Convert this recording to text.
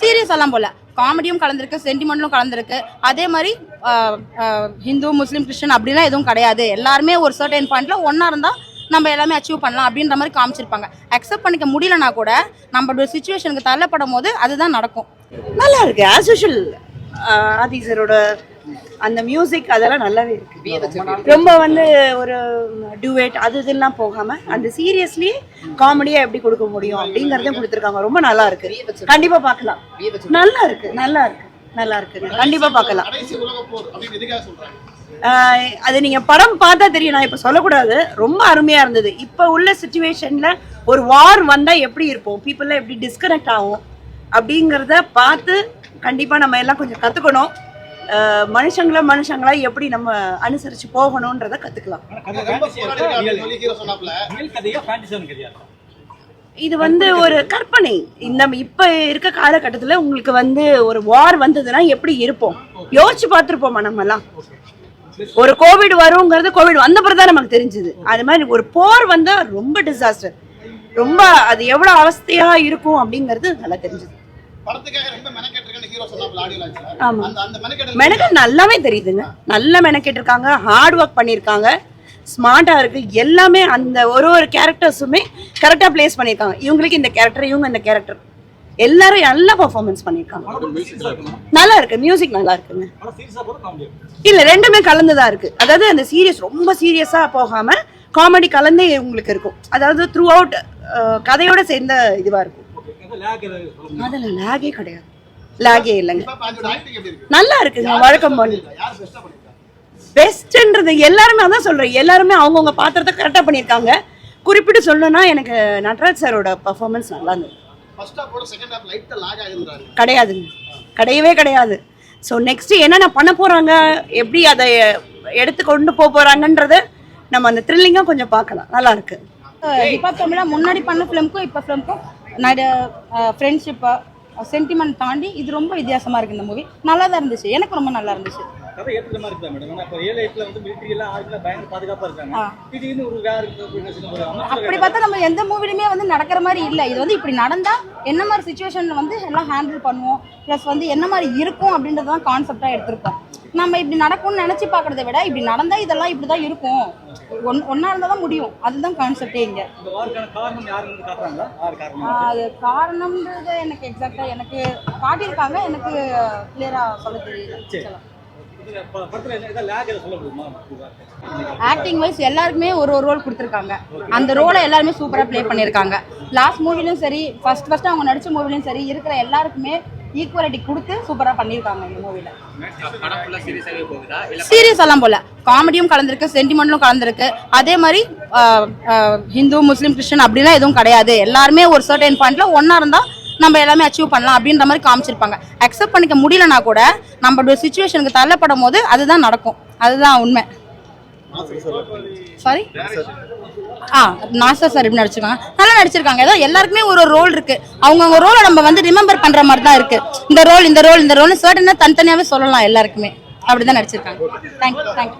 Serious எல்லாம் போல. காமெடியும் கலந்துருக்கு சென்டிமெண்ட்லும் கலந்துருக்கு. அதே மாதிரி ஹிந்து முஸ்லீம் கிறிஸ்டின் அப்படிலாம் எதுவும் கிடையாது. எல்லாருமே ஒரு சர்டன் பாயிண்ட்ல ஒன்றா இருந்தால் நம்ம எல்லாமே அச்சீவ் பண்ணலாம் அப்படின்ற மாதிரி காமிச்சிருப்பாங்க. அக்செப்ட் பண்ணிக்க முடியலனா கூட நம்மளோட சுச்சுவேஷனுக்கு தள்ளப்படும் போது அதுதான் நடக்கும். நல்லா இருக்கு ஆஸ் யூஷுவல் ஆதிசரோட அந்த மியூசிக் அதெல்லாம் நல்லாவே இருக்கு. ரொம்ப வந்து ஒரு டுவேட் அது இதெல்லாம் போகாம அந்த சீரியஸ்லி காமெடியா எப்படி கொடுக்க முடியும் அப்படிங்கறதையும் கொடுத்துருக்காங்க. ரொம்ப நல்லா இருக்கு. கண்டிப்பா பார்க்கலாம். நல்லா இருக்கு நல்லா இருக்கு நல்லா இருக்கு. கண்டிப்பா பார்க்கலாம். அது நீங்க படம் பார்த்தா தெரியும். நான் இப்ப சொல்லக்கூடாது. ரொம்ப அருமையா இருந்தது. இப்ப உள்ள சுச்சுவேஷன்ல ஒரு வார் வந்தா எப்படி இருப்போம்? பீப்புள்லாம் எப்படி டிஸ்கனெக்ட் ஆகும்? அப்படிங்கிறத பார்த்து கண்டிப்பா நம்ம எல்லாம் கொஞ்சம் கத்துக்கணும். ஆஹ் மனுஷங்கள மனுஷங்களா எப்படி நம்ம அனுசரிச்சு போகணும்ன்றத கத்துக்கலாம். ரொம்ப போராடி இருக்காங்க சொல்லி ஹீரோ சொன்னாப்ல கதையா ஃபேண்டசியான கதையா இது வந்து ஒரு கற்பனை. இந்த இப்ப இருக்க காலகட்டத்துல உங்களுக்கு வந்து ஒரு வார் வந்ததுன்னா எப்படி இருப்போம்? யோசிச்சு பார்த்துருப்போமா நம்ம எல்லாம் ஒரு கோவிட் வருங்கிறது கோவிட் வந்த பிறகு தான் நமக்கு தெரிஞ்சது. அது மாதிரி ஒரு போர் வந்தா ரொம்ப டிசாஸ்டர் ரொம்ப அது எவ்வளவு அவஸ்தையா இருக்கும் அப்படிங்கிறது நல்லா தெரிஞ்சது. மெனக்கெட் நல்லாவே தெரியுதுங்க. நல்ல மெனக்கெட் இருக்காங்க ஹார்ட் ஒர்க் பண்ணியிருக்காங்க. ஸ்மார்ட்டா இருக்கு. எல்லாமே அந்த ஒரு ஒரு கேரக்டர்ஸுமே கரெக்டா பிளேஸ் பண்ணியிருக்காங்க. இவங்களுக்கு இந்த கேரக்டர் இவங்க இந்த கேரக்டர் எல்லாரும் நல்லா பர்ஃபார்மன்ஸ் பண்ணியிருக்காங்க. நல்லா இருக்கு. மியூசிக் நல்லா இருக்குங்க. ஆனா சீரியஸா போற காமெடி இல்ல ரெண்டுமே கலந்துதான் இருக்கு. அதாவது அந்த சீரியஸ் ரொம்ப சீரியஸா போகாம காமெடி கலந்தே உங்களுக்கு இருக்கும். அதாவது த்ரூ அவுட் கதையோட சேர்ந்த இதுவா இருக்கும். அதுல லேகே கிடையாது. லேகே இல்லைங்க. இப்ப நல்லா இருக்குங்க வழக்கம் போல. பெஸ்ட்ன்றது எல்லாருமே அதான் சொல்றேன். எல்லாருமே அவங்கவுங்க பாத்திரத்தை கரெக்டாக பண்ணியிருக்காங்க. குறிப்பிட்டு சொல்லணும்னா எனக்கு நட்ராஜ் சாரோட பர்ஃபார்மன்ஸ் நல்லா இருந்தது. கிடையாதுங்க. கிடையவே கிடையாது. ஸோ நெக்ஸ்ட் என்னென்ன பண்ண போறாங்க? எப்படி அதை எடுத்து கொண்டு போக போறாங்கன்றத நம்ம அந்த த்ரில்லிங்காக கொஞ்சம் பார்க்கலாம். நல்லா இருக்கு. ஹிப்ஹாப் தமிழா முன்னாடி பண்ண ஃபிலிம்க்கும் இப்போ ஃபிலிம்க்கும் நட ஃப்ரெண்ட்ஷிப்பை சென்டிமெண்ட் தாண்டி இது ரொம்ப வித்தியாசமாக இருக்குது இந்த மூவி நல்லா தான் இருந்துச்சு. எனக்கு ரொம்ப நல்லா இருந்துச்சு. கதை ஏற்றுற மாதிரி இருக்கா மேடம் ஏன்னா இப்போ லைஃப்ல வந்து மிலிட்டரி எல்லாம் ஆர்மில பயங்கர பாதுகாப்பா இருக்காங்க. திடீர்னு ஒரு அப்படி பார்த்தா நம்ம எந்த மூவிலுமே வந்து நடக்கிற மாதிரி இல்லை. இது வந்து இப்படி நடந்தா என்ன மாதிரி சுச்சுவேஷன்ல வந்து எல்லாம் ஹேண்டில் பண்ணுவோம்? ப்ளஸ் வந்து என்ன மாதிரி இருக்கும் அப்படின்றது தான் கான்செப்டாக எடுத்திருக்கோம். நம்ம இப்படி நடக்கும்னு நினைச்சு பார்க்கறத விட இப்படி நடந்தா இதெல்லாம் இப்படி தான் இருக்கும். ஒன் ஒன்றா இருந்தால் தான் முடியும். அதுதான் கான்செப்டே இங்கே. அது காரணம்ன்றது எனக்கு எக்ஸாக்டாக எனக்கு காட்டியிருக்காங்க. எனக்கு கிளியராக சொல்ல தெரியல. ஆக்டிங் வைஸ் எல்லாருக்குமே ஒரு ஒரு ரோல் கொடுத்துருக்காங்க. அந்த ரோலை எல்லாருமே சூப்பராக ப்ளே பண்ணியிருக்காங்க. லாஸ்ட் மூவிலையும் சரி ஃபர்ஸ்ட் ஃபர்ஸ்ட் அவங்க நடித்த மூவிலையும் சரி இருக்கிற எல்லாருக்குமே ஈக்குவாலிட்டி கொடுத்து சூப்பராக பண்ணியிருக்காங்க இந்த மூவியில் சீரியஸ் எல்லாம் போல. காமெடியும் கலந்துருக்கு சென்டிமெண்ட்லும் கலந்துருக்கு. அதே மாதிரி ஹிந்து முஸ்லீம் கிறிஸ்டின் அப்படிலாம் எதுவும் கிடையாது. எல்லாருமே ஒரு சர்டன் பாயிண்ட்ல ஒன்றா இருந்தால் நம்ம எல்லாமே அச்சீவ் பண்ணலாம் அப்படின்ற மாதிரி காமிச்சிருப்பாங்க. அக்செப்ட் பண்ணிக்க முடியலனா கூட நம்மளோட சுச்சுவேஷனுக்கு தள்ளப்படும் போது அதுதான் நடக்கும். அதுதான் உண்மை. சாரி ஆ நாசா சார் இப்படி நடிச்சிருக்காங்க. நல்லா நடிச்சிருக்காங்க. ஏதோ எல்லாருக்குமே ஒரு ஒரு ரோல் இருக்கு. அவங்கவுங்க ரோலை நம்ம வந்து ரிமெம்பர் பண்ற மாதிரி தான் இருக்கு. இந்த ரோல் இந்த ரோல் இந்த ரோல் சர்டனா தனித்தனியாவே சொல்லலாம் எல்லாருக்குமே. அப்படிதான் நடிச்சிருக்காங்க. Thank you thank you